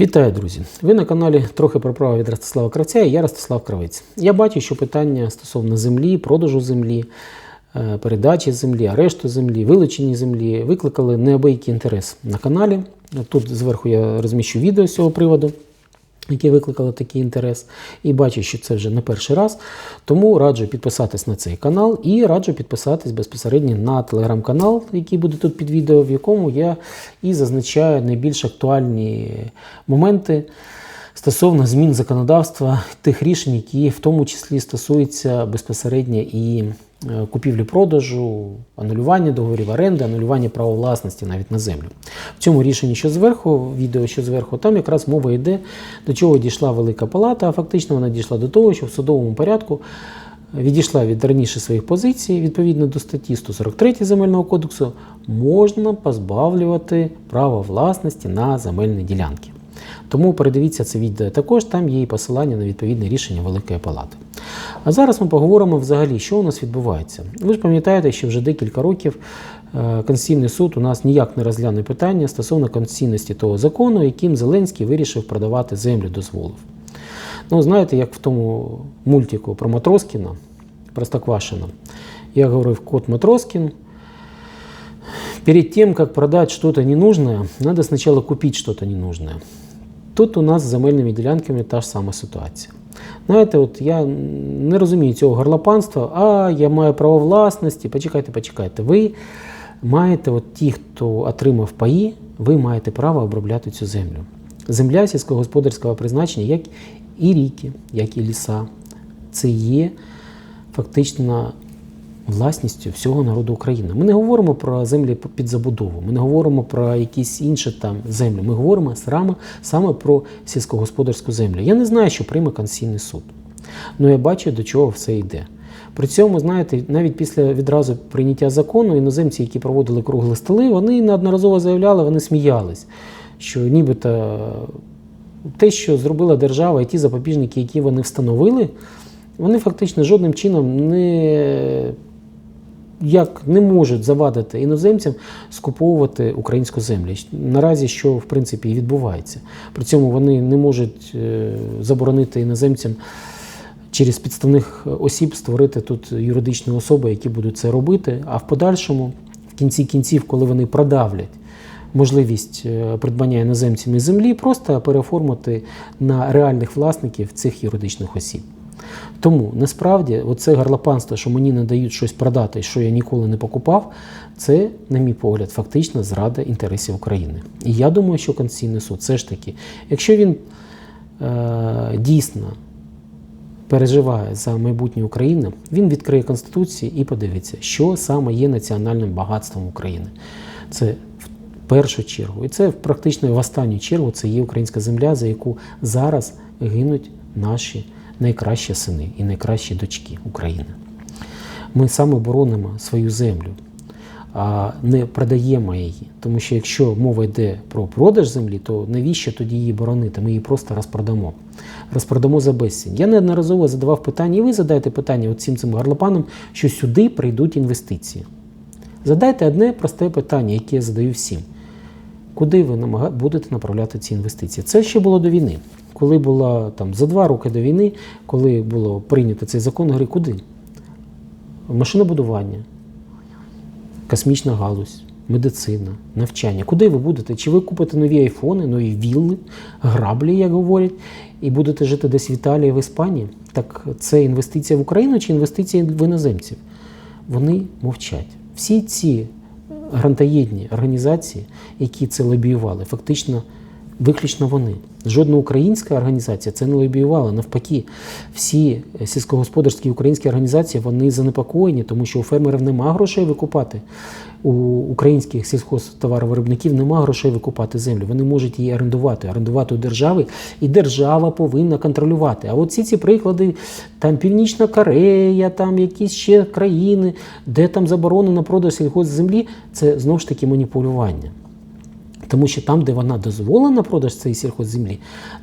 Вітаю, друзі! Ви на каналі трохи про право від Ростислава Кравця і я Ростислав Кравець. Я бачу, що питання стосовно землі, продажу землі, е, передачі землі, арешту землі, вилучення землі викликали неабиякий інтерес на каналі. Тут зверху я розміщу відео з цього приводу, яке викликало такий інтерес. І бачу, що це вже не перший раз. Тому раджу підписатись на цей канал і раджу підписатись безпосередньо на телеграм-канал, який буде тут під відео, в якому я і зазначаю найбільш актуальні моменти стосовно змін законодавства, тих рішень, які в тому числі стосуються безпосередньо і е, купівлі-продажу, анулювання договорів оренди, анулювання права власності навіть на землю. В цьому рішенні, що зверху, відео, що зверху, там якраз мова йде, до чого дійшла Велика Палата, а фактично вона дійшла до того, що в судовому порядку відійшла від раніше своїх позицій, відповідно до статті 143 Земельного кодексу, можна позбавлювати права власності на земельні ділянки. Тому передивіться це відео також, там є і посилання на відповідне рішення Великої Палати. А зараз ми поговоримо взагалі, що у нас відбувається. Ви ж пам'ятаєте, що вже декілька років е, Конституційний суд у нас ніяк не розгляне питання стосовно конституційності того закону, яким Зеленський вирішив продавати землю дозволив. Ну, знаєте, як в тому мультику про Матроскіна, Простоквашина, я говорив кот Матроскин, перед тем, как продать что-то ненужное, надо сначала купить что-то ненужное. Тут у нас з земельними ділянками та ж сама ситуація. Знаєте, от я не розумію цього горлопанства, а я маю право власності. Почекайте, почекайте. Ви маєте, от ті, хто отримав паї, ви маєте право обробляти цю землю. Земля сільськогосподарського призначення, як і ріки, як і ліса, це є фактично власністю всього народу України. Ми не говоримо про землі під забудову, ми не говоримо про якісь інші там землі. Ми говоримо саме, саме про сільськогосподарську землю. Я не знаю, що прийме Конституційний суд. але я бачу, до чого все йде. При цьому, знаєте, навіть після відразу прийняття закону іноземці, які проводили кругли столи, вони неодноразово заявляли, вони сміялись, що нібито те, що зробила держава, і ті запобіжники, які вони встановили, вони фактично жодним чином не як не можуть завадити іноземцям скуповувати українську землю. Наразі що в принципі і відбувається. При цьому вони не можуть е, заборонити іноземцям через підставних осіб створити тут юридичні особи, які будуть це робити. А в подальшому, в кінці кінців, коли вони продавлять. Можливість е, придбання іноземцями землі просто переоформити на реальних власників цих юридичних осіб. Тому насправді оце гарлопанство, що мені не дають щось продати, що я ніколи не покупав, це, на мій погляд, фактично зрада інтересів України. І я думаю, що Конституційний суд все ж таки, якщо він е, дійсно переживає за майбутнє України, він відкриє Конституцію і подивиться, що саме є національним багатством України. Це в першу чергу, і це практично в останню чергу це є українська земля, за яку зараз гинуть наші найкращі сини і найкращі дочки України. Ми саме боронимо свою землю, а не продаємо її. Тому що якщо мова йде про продаж землі, то навіщо тоді її боронити? Ми її просто розпродамо. Розпродамо за безцінь. Я неодноразово задавав питання, і ви задаєте питання цим цим гарлопанам, що сюди прийдуть інвестиції. Задайте одне просте питання, яке я задаю всім. Куди ви будете направляти ці інвестиції? Це ще було до війни. Коли було там за два роки до війни, коли було прийнято цей закон, говорю, куди? Машинобудування, космічна галузь, медицина, навчання. Куди ви будете? Чи ви купите нові айфони, нові вілли, граблі, як говорять, і будете жити десь в Італії, в Іспанії? Так це інвестиція в Україну чи інвестиція в іноземців? Вони мовчать. Всі ці грантоєдні організації, які це лобіювали, фактично виключно вони. Жодна українська організація це не лобіювала. Навпаки, всі сільськогосподарські українські організації вони занепокоєні, тому що у фермерів нема грошей викупати. У українських сільхозтоваровиробників нема грошей викупати землю. Вони можуть її орендувати, орендувати у держави, і держава повинна контролювати. А от всі ці приклади, там Північна Корея, там якісь ще країни, де там заборонено продаж сільхозземлі, це знову ж таки маніпулювання. Тому що там, де вона дозволена продаж цієї сільхозземлі,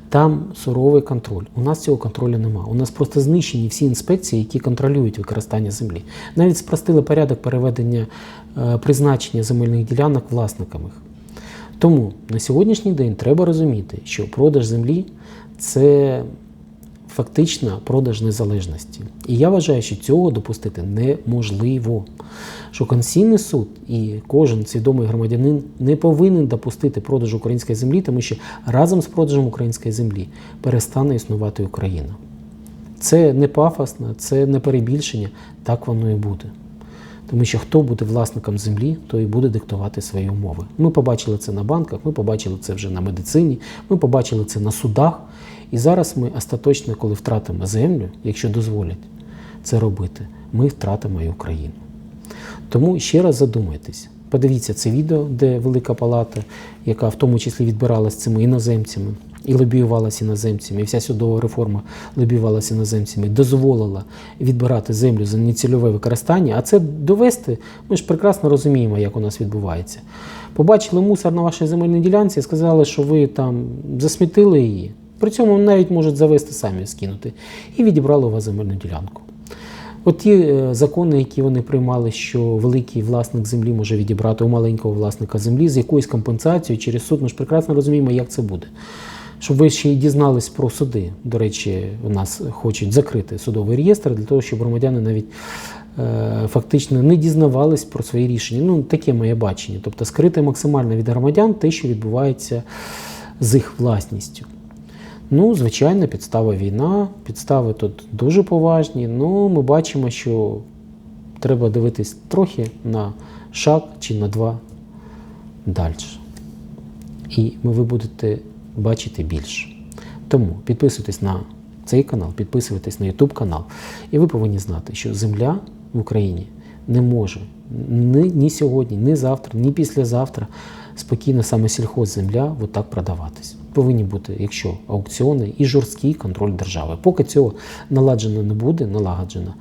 там суровий контроль. У нас цього контролю немає. У нас просто знищені всі інспекції, які контролюють використання землі. Навіть спростили порядок переведення е, призначення земельних ділянок власниками. Тому на сьогоднішній день треба розуміти, що продаж землі це фактично продаж незалежності. І я вважаю, що цього допустити неможливо. Що Конституційний суд і кожен свідомий громадянин не повинен допустити продажу української землі, тому що разом з продажем української землі перестане існувати Україна. Це не пафосно, це не перебільшення, так воно і буде. Тому що хто буде власником землі, той і буде диктувати свої умови. Ми побачили це на банках, ми побачили це вже на медицині, ми побачили це на судах. І зараз ми остаточно, коли втратимо землю, якщо дозволять це робити, ми втратимо і Україну. Тому ще раз задумайтесь. Подивіться це відео, де Велика Палата, яка в тому числі відбиралась цими іноземцями і лобіювалася іноземцями, і вся судова реформа лобіювалася іноземцями, дозволила відбирати землю за нецільове використання, а це довести, ми ж прекрасно розуміємо, як у нас відбувається. Побачили мусор на вашій земельній ділянці і сказали, що ви там засмітили її. При цьому навіть можуть завести самі скинути. І відібрали у вас земельну ділянку. От ті е, закони, які вони приймали, що великий власник землі може відібрати у маленького власника землі з якоюсь компенсацією через суд, ми ж прекрасно розуміємо, як це буде. Щоб ви ще й дізнались про суди. До речі, у нас хочуть закрити судовий реєстр для того, щоб громадяни навіть е, фактично не дізнавались про свої рішення. Ну, таке моє бачення. Тобто скрити максимально від громадян те, що відбувається з їх власністю. Ну, звичайно, підстава війна, підстави тут дуже поважні. Ну, ми бачимо, що треба дивитись трохи на шаг чи на два далі. І ви будете бачити більше. Тому підписуйтесь на цей канал, підписуйтесь на YouTube канал. І ви повинні знати, що земля в Україні не може ні, ні сьогодні, ні завтра, ні післязавтра спокійно саме сільхозземля отак продаватись. Повинні бути, якщо аукціони і жорсткий контроль держави. Поки цього наладжено не буде, налагоджено,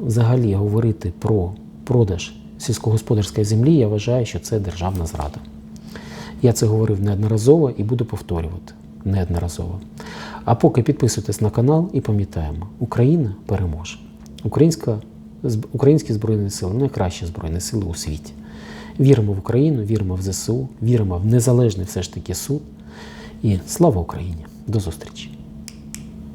взагалі говорити про продаж сільськогосподарської землі, я вважаю, що це державна зрада. Я це говорив неодноразово і буду повторювати неодноразово. А поки підписуйтесь на канал і пам'ятаємо, Україна переможе. Українська, українські збройні сили найкращі збройні сили у світі. Віримо в Україну, віримо в ЗСУ, віримо в незалежний все ж таки суд. І слава Україні! До зустрічі!